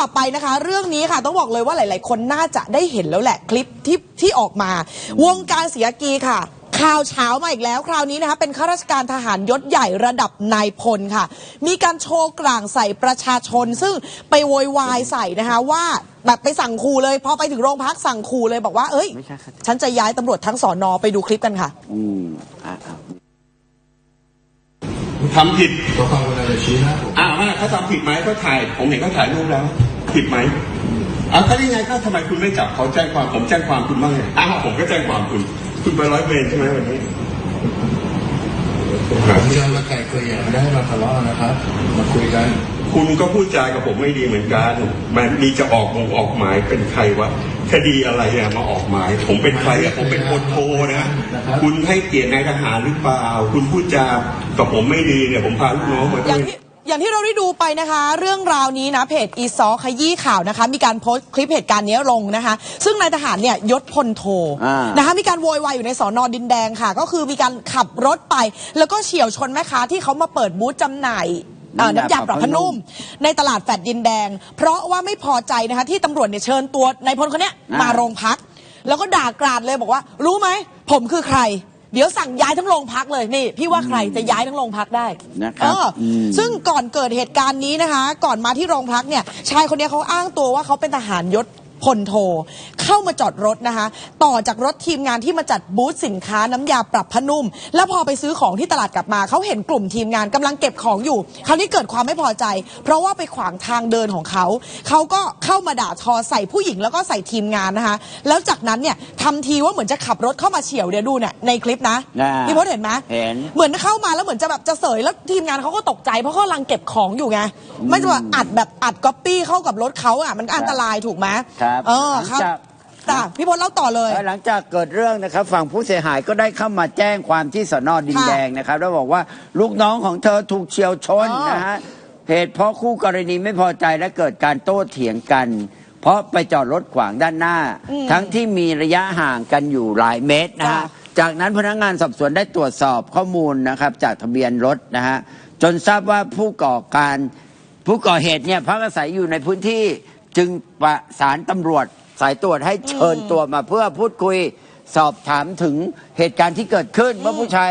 ต่อไปนะคะ เรื่องนี้ค่ะต้องบอกเลยว่าหลาย ๆ คนน่าจะได้เห็นแล้วแหละคลิปที่ที่ออกมา วงการเสียกีค่ะ ข่าวเช้ามาอีกแล้ว คราวนี้นะคะเป็นข้าราชการทหารยศใหญ่ระดับนายพลค่ะ มีการโชว์กลางใส่ประชาชน ซึ่งไปโวยวายใส่นะคะว่าแบบไปสั่งขู่เลย พอไปถึงโรงพักสั่งขู่เลยบอกว่า เอ้ยไม่ใช่ครับฉันจะย้ายตำรวจทั้งสอนอไปดูคลิปกันค่ะ อืมอะอะทำผิดตัวความคุณจะชี้นะผมอ่าเขาทำผิดไหมเขาถ่าย ผมเห็นเขาถ่ายรูปแล้ว ผิดไหมอ่าก็ยังไงก็ทำไมคุณไม่จับเขาแจ้งความผมแจ้งความคุณบ้างไงอ้าวผมก็แจ้งความคุณ คุณไปร้อยเวรใช่ไหมวันนี้ผมที่เรามาไกลเกลี่ยไม่ได้ให้มาทะเลาะนะครับ มาคุยกัน คุณก็พูดจากับผมไม่ดีเหมือนกันมันมีจะออกมงออกหมายเป็นใครวะคดีอะไรอะมาออกหมาย ผมเป็นใครอะผมเป็นพลโทนะคุณให้เกียรตินายทหารหรือเปล่า คุณพูดจากับผมไม่ดีเนี่ยผมพาลูกน้องมาอด้ย่าวงยที่ อย่างที่เราได้ดูไปนะคะ เรื่องราวนี้นะเพจอีซอขยี้ข่าวนะคะ มีการโพสต์คลิปเหตุการณ์นี้ลงนะคะ ซึ่งนายทหารเนี่ยยศพลโทอ่านะคะมีการโวยวายอยู่ในสอนอดินแดงค่ะ ก็คือมีการขับรถไป แล้วก็เฉียวชนแม่ค้าที่เขามาเปิดบูธจำหน่ายเอ่อน้ำยาปรับผ้านุ่ม ในตลาดแฟดดินแดง เพราะว่าไม่พอใจนะคะที่ตำรวจเนี่ยเชิญตัวนายพลคนเนี้ยอ่ามมาโรงพัก แล้วก็ด่ากราดเลยบอกว่า รู้ไหมผมคือใคร เดี๋ยวสั่งย้ายทั้งโรงพักเลยนี่ พี่ว่าใครจะย้ายทั้งโรงพักได้นะครับเอออม ซึ่งก่อนเกิดเหตุการณ์นี้นะคะ ก่อนมาที่โรงพักเนี่ย ชายคนนี้เขาอ้างตัวว่าเขาเป็นทหารยศ พลโท เข้ามาจอดรถนะคะ ต่อจากรถทีมงานที่มาจัดบูธสินค้าน้ำยาปรับผ้านุ่ม แล้วพอไปซื้อของที่ตลาดกลับมาเขาเห็นกลุ่มทีมงานกำลังเก็บของอยู่คราวนี้เกิดความไม่พอใจ เพราะว่าไปขวางทางเดินของเขา เขาก็เข้ามาด่าทอใส่ผู้หญิงแล้วก็ใส่ทีมงานนะคะ แล้วจากนั้นเนี่ยทำทีว่าเหมือนจะขับรถเข้ามาเฉียวเดี๋ยวดูเนี่ยในคลิปนะอ่าพี่พจน์เห็นไหมเห็นเหมือนเข้ามาแล้วเหมือนจะแบบจะเสยแล้วทีมงานเขาก็ตกใจเพราะเขากำลังเก็บของอยู่ไงไม่จะว่าอัดแบบอัดก๊อปปี้เข้ากับรถเขาอะมันก็อันตรายถูกไหมครับเออหลังครับจาก จ้ะพี่พจน์เล่าต่อเลย หลังจากเกิดเรื่องนะครับ ฝั่งผู้เสียหายก็ได้เข้ามาแจ้งความที่สนดินค่ะแดงนะครับ แล้วบอกว่าลูกน้องของเธอถูกเฉียวชนอ๋อ นะฮะเหตุเพราะคู่กรณีไม่พอใจและเกิดการโต้เถียงกัน เพราะไปจอดรถขวางด้านหน้า ทั้งที่มีระยะห่างกันอยู่หลายเมตรนะฮะ จ้ะ จากนั้นพนักงานสอบสวนได้ตรวจสอบข้อมูลนะครับจากทะเบียนรถนะฮะจนทราบว่าผู้ก่อการผู้ก่อเหตุเนี่ยพักอาศัยอยู่ในพื้นที่ จึงประสานตำรวจสายตรวจให้เชิญตัวมาเพื่อพูดคุยสอบถามถึงเหตุการณ์ที่เกิดขึ้นว่าผู้ชาย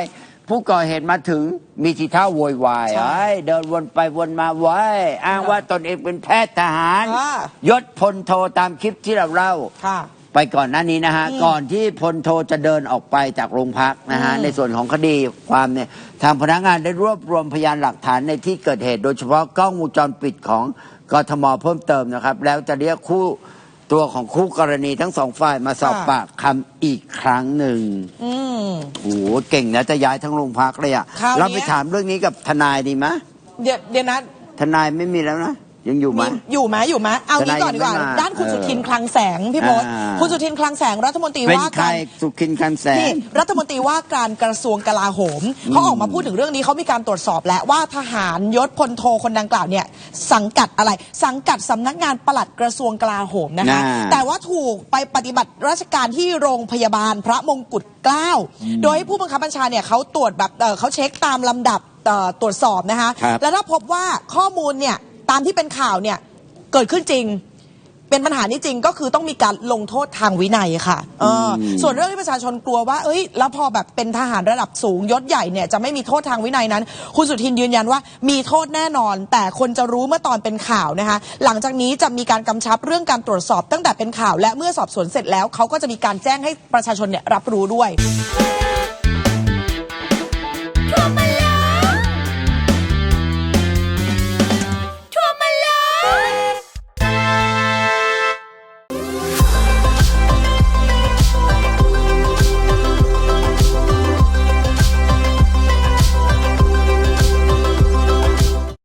ผู้ก่อเหตุมาถึงมีทีท่าโวยวายใช่ เอ้ยเดินวนไปวนมาไว้ยอ้างว่าตนเองเป็นแพทย์ทหารอ่ายศพลโทตามคลิปที่เราเล่า ค่ะ ไปก่อนหน้านี้นะฮะอืมก่อนที่พลโทจะเดินออกไปจากโรงพักนะฮะอืมในส่วนของคดีความเนี่ย ทางพนักงานได้รวบรวมพยานหลักฐานในที่เกิดเหตุ โดยเฉพาะกล้องวงจรปิดของ กทมเพิ่มเติมนะครับ แล้วจะเรียกคู่ตัวของคู่กรณีทั้งสองฝ่ายมาสอบค่ะ ปากคำอีกครั้งหนึ่งอืม โอ้โหเก่งนะจะย้ายทั้งโรงพักเลยอะคราวเนี้ย เราไปถามเรื่องนี้กับทนายดีไหมะเดี๋ยวเดี๋ยวนะทนายไม่มีแล้วนะ ยังอยู่ไหมมีอยู่ไหมอยู่ไหมเอางี้ก่อนดีกว่าทนายยังไม่มาด้านคุณเออสุทินคลังแสงพี่พศอ่าคุณสุทินคลังแสงรัฐมนตรีเป็นว่าใครการสุขินคันแสนี่งรัฐมนตรีว่าการกระทรวงกลาโหมเขาออกมาพูดถึงเรื่องนี้เขามีการตรวจสอบแล้วว่าทหารยศพลโทคนดังกล่าวเนี่ยสังกัดอะไร สังกัดสำนักงานปลัดกระทรวงกลาโหมนะคะน่าแต่ว่าถูกไปปฏิบัติราชการที่โรงพยาบาลพระมงกุฎเกล้าโดยให้ผู้บังคับบัญชาเนี่ยเขาตรวจแบบเอ่อเขาเช็คตามลำดับเอ่อตรวจสอบนะคะครับแล้วถ้าพบว่าข้อมูลเนี่ย ตามที่เป็นข่าวเนี่ยเกิดขึ้นจริง เป็นปัญหานี้จริงก็คือต้องมีการลงโทษทางวินัยค่ะเอออมส่วนเรื่องที่ประชาชนกลัวว่า เอ้ย แล้วพอแบบเป็นทหารระดับสูงยศใหญ่เนี่ยจะไม่มีโทษทางวินัยนั้น คุณสุทินยืนยันว่ามีโทษแน่นอน แต่คนจะรู้เมื่อตอนเป็นข่าวนะคะ หลังจากนี้จะมีการกำชับเรื่องการตรวจสอบตั้งแต่เป็นข่าวและเมื่อสอบสวนเสร็จแล้วเขาก็จะมีการแจ้งให้ประชาชนเนี่ยรับรู้ด้วย「